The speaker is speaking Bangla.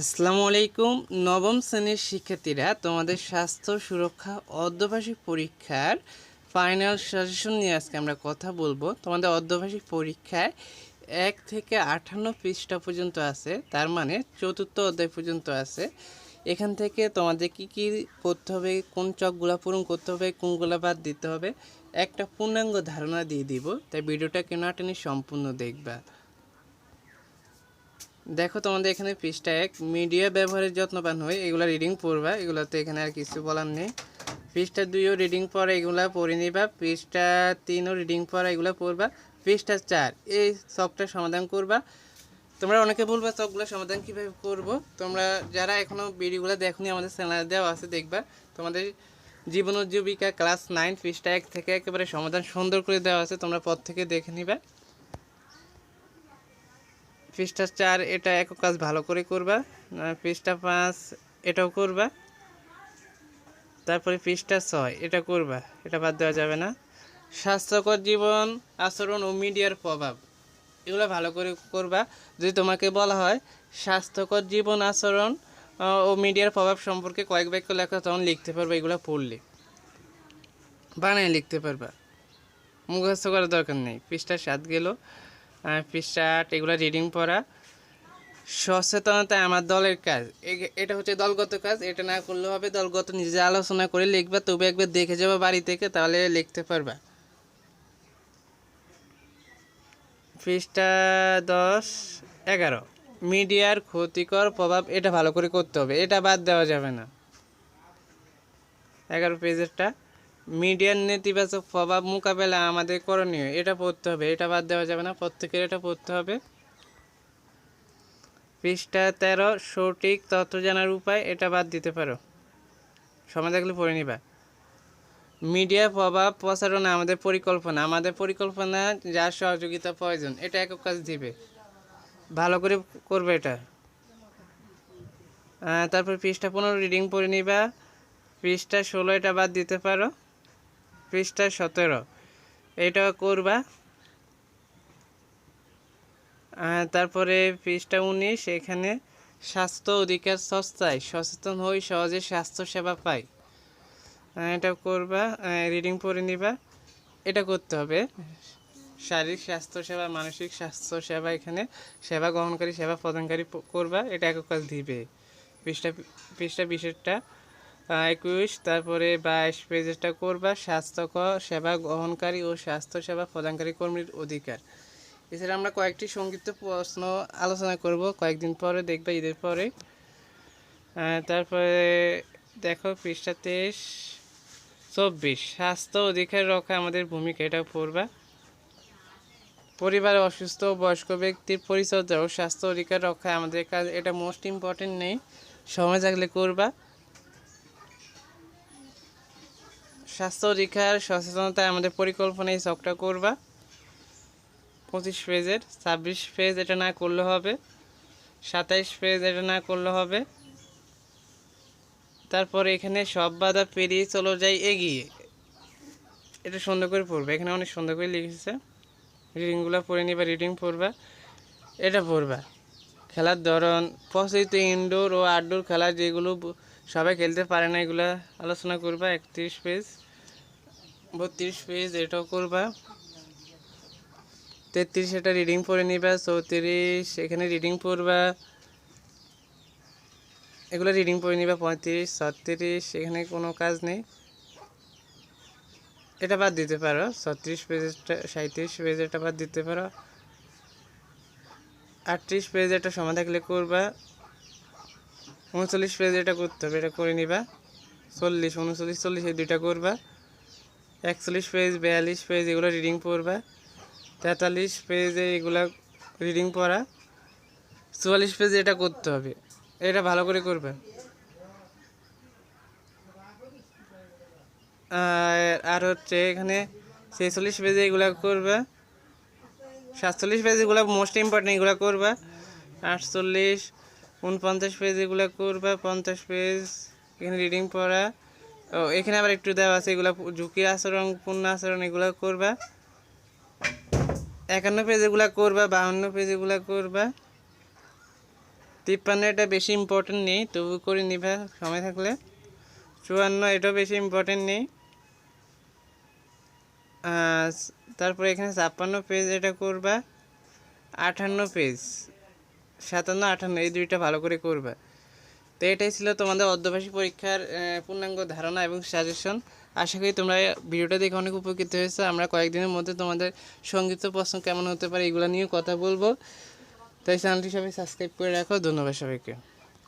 আসসালামু আলাইকুম, নবম শ্রেণির শিক্ষার্থীরা, তোমাদের স্বাস্থ্য সুরক্ষা অর্ধবার্ষিক পরীক্ষার ফাইনাল সাজেশন নিয়ে আজকে আমরা কথা বলব। তোমাদের অর্ধবার্ষিক পরীক্ষায় এক থেকে আটান্ন পৃষ্ঠা পর্যন্ত আছে, তার মানে চতুর্থ অধ্যায় পর্যন্ত আছে। এখান থেকে তোমাদের কি কি করতে হবে, কোন চকগুলো পূরণ করতে হবে, কোনগুলো বাদ দিতে হবে, একটা পূর্ণাঙ্গ ধারণা দিয়ে দিব, তাই ভিডিওটা কেন টেনে সম্পূর্ণ দেখবা। দেখো তোমাদের এখানে পৃষ্ঠা এক, মিডিয়া ব্যবহারের যত্নবান হয়ে, এগুলা রিডিং পড়বা, এগুলোতে এখানে আর কিছু বলার নেই। পৃষ্ঠা দুইও রিডিং পড়া, এগুলা পড়ে নিবা, পৃষ্ঠা তিনও রিডিং পড়া, এগুলো পড়বা, পৃষ্ঠা চার, এই সবটা সমাধান করবা। তোমরা অনেকে বলবা, সবগুলো সমাধান কীভাবে করব? তোমরা যারা এখনও ভিডিওগুলো দেখনি, আমাদের চ্যানেলে দেওয়া আছে, দেখবা। তোমাদের জীবন ক্লাস নাইন পৃষ্ঠা এক থেকে একেবারে সমাধান সুন্দর করে দেওয়া আছে, তোমরা পর থেকে দেখে নিবা। পৃষ্ঠা চার, এটা একক কাজ ভালো করে করবা। পৃষ্ঠা পাঁচ, এটাও করবা। তারপরে পৃষ্ঠা ছয়, এটা করবা। এটা বাদ দেওয়া যাবে না। স্বাস্থ্যকর জীবন, আচরণ ও মিডিয়ার প্রভাব, এগুলো ভালো করে করবা। যদি তোমাকে বলা হয় স্বাস্থ্যকর জীবন, আচরণ ও মিডিয়ার প্রভাব সম্পর্কে কয়েক বাক্য লেখা, তখন লিখতে পারবা, এগুলো পড়লে। বানায় লিখতে পারবা। মুখস্থ করার দরকার নেই। পৃষ্ঠা সাত গেল। পৃষ্ঠা আট এগুলো রিডিং পড়া। সচেতনতা আমার দলের কাজ। এটা হচ্ছে দলগত কাজ। এটা না করলে হবে, দলগত নিজে আলোচনা করে লিখবা, তবে একবার দেখে যাবে বাড়ি থেকে, তাহলে লিখতে পারবা। পৃষ্ঠা দশ, এগারো। মিডিয়ার ক্ষতিকর প্রভাব, এটা ভালো করে করতে হবে। এটা বাদ দেওয়া যাবে না। এগারো পেজেরটা। মিডিয়ার নেতিবাচক প্রভাব মোকাবেলা আমাদের করণীয়। এটা পড়তে হবে, এটা বাদ দেওয়া যাবে না, প্রত্যেকের এটা পড়তে হবে। পৃষ্ঠা তেরো, সঠিক তথ্য জানার উপায়, এটা বাদ দিতে পারো। সময় থাকলে পড়ে নিবা। মিডিয়া প্রভাব প্রচারণা আমাদের পরিকল্পনা। আমাদের পরিকল্পনা, যার সহযোগিতা প্রয়োজন, এটা একক কাজ দিবে। ভালো করে করবে এটা। তারপর পৃষ্ঠা পনেরো রিডিং পড়ে নিবা। পৃষ্ঠা ষোলো, এটা বাদ দিতে পারো। পৃষ্ঠা সতেরো। এটা করবা। তারপরে পৃষ্ঠা উনিশ, এখানে স্বাস্থ্য অধিকার সস্তায় সচেতন হই, সহজে স্বাস্থ্য সেবা পাই এটা করবা রিডিং পড়ে নিবা। এটা করতে হবে। শারীরিক স্বাস্থ্য সেবা মানসিক স্বাস্থ্য সেবা এখানে সেবা গ্রহণকারী, সেবা প্রদানকারী করবা, এটা একক কাজ দিবে। পৃষ্ঠা পৃষ্ঠা বিশেষটা একুশ, তারপরে বাইশ পেজেরটা করবা, স্বাস্থ্যকর সেবা গ্রহণকারী ও স্বাস্থ্য সেবা প্রদানকারী কর্মীর অধিকার। এছাড়া আমরা কয়েকটি সংক্ষিপ্ত প্রশ্ন আলোচনা করব। কয়েকদিন পরে দেখবা, ঈদের পরে। তারপরে দেখো, পৃষ্ঠা তেইশ, চব্বিশ, স্বাস্থ্য অধিকার রক্ষা আমাদের ভূমিকা, এটা পড়বা। পরিবারে অসুস্থ বয়স্ক ব্যক্তির পরিচর্যা ও স্বাস্থ্য অধিকার রক্ষায় আমাদের কাজ, এটা মোস্ট ইম্পর্টেন্ট নেই। সময় থাকলে করবা। স্বাস্থ্য অধিকার সচেতনতায় আমাদের পরিকল্পনা, এই চকটা করবা। পঁচিশ পেজের ছাব্বিশ পেজ এটা না করলে হবে। সাতাইশ পেজ এটা না করলে হবে। তারপরে এখানে সব বাধা পেরিয়ে চলো যাই এগিয়ে। এটা সুন্দর করে পড়বে। এখানে অনেক সুন্দর করে লিখেছে। রিডিংগুলো পড়ে নিবা, রিডিং পড়বা। এটা পড়বা। খেলার ধরন, প্রচলিত ইনডোর ও আউটডোর খেলা যেগুলো সবাই খেলতে পারে না, এগুলো আলোচনা করবা, একত্রিশ পেজ বত্রিশ পেজ এটাও করবা। তেত্রিশ এটা রিডিং পড়ে নিবা, চৌত্রিশ, এখানে রিডিং পড়বা। এগুলো রিডিং পড়ে নিবা, পঁয়ত্রিশ, ছত্রিশ, এখানে কোনো কাজ নেই। এটা বাদ দিতে পারো, ছত্রিশ পেজেরটা সাঁত্রিশ পেজেরটা বাদ দিতে পারো। আটত্রিশ পেজ এটা সময় থাকলে করবা। উনচল্লিশ পেজ এটা করতে হবে, এটা করে নিবা। চল্লিশ, উনচল্লিশ, চল্লিশ এই দুইটা করবা। একচল্লিশ পেজ, বিয়াল্লিশ পেজ এগুলো রিডিং পড়বা। তেতাল্লিশ পেজে এগুলা রিডিং পড়া। চুয়াল্লিশ পেজ এটা করতে হবে, এটা ভালো করে করবে। আর হচ্ছে এখানে ছেচল্লিশ পেজে এগুলো করবে। সাতচল্লিশ পেজ এগুলো মোস্ট ইম্পর্টেন্ট এগুলো করবা। আটচল্লিশ উনপঞ্চাশ পেজ এগুলো করবা, পঞ্চাশ পেজ এখানে রিডিং পড়া। ও, এখানে আবার একটু দেওয়া আছে, এগুলো ঝুঁকি আচরণ, পূর্ণ আচরণ, এগুলো করবা। একান্ন পেজ এগুলো করবা বাহান্ন পেজ এগুলো করবা। তিপ্পান্ন এটা বেশি ইম্পর্টেন্ট নেই, তবু করে নিবা, সময় থাকলে। চুয়ান্ন এটাও বেশি ইম্পর্টেন্ট নেই। তারপরে এখানে ছাপ্পান্ন পেজ এটা করবা। আটান্ন পেজ সাতান্ন, আটান্ন, এই দুইটা ভালো করে করবে। তো এটাই ছিল তোমাদের অর্ধবার্ষিক পরীক্ষার পূর্ণাঙ্গ ধারণা এবং সাজেশন আশা করি তোমরা ভিডিওটা দেখে অনেক উপকৃত হয়েছে। আমরা কয়েকদিনের মধ্যে তোমাদের সংগীত প্রশ্ন কেমন হতে পারে এগুলো নিয়ে কথা বলব। তাই চ্যানেলটি সবাই সাবস্ক্রাইব করে রাখো। ধন্যবাদ সবাইকে।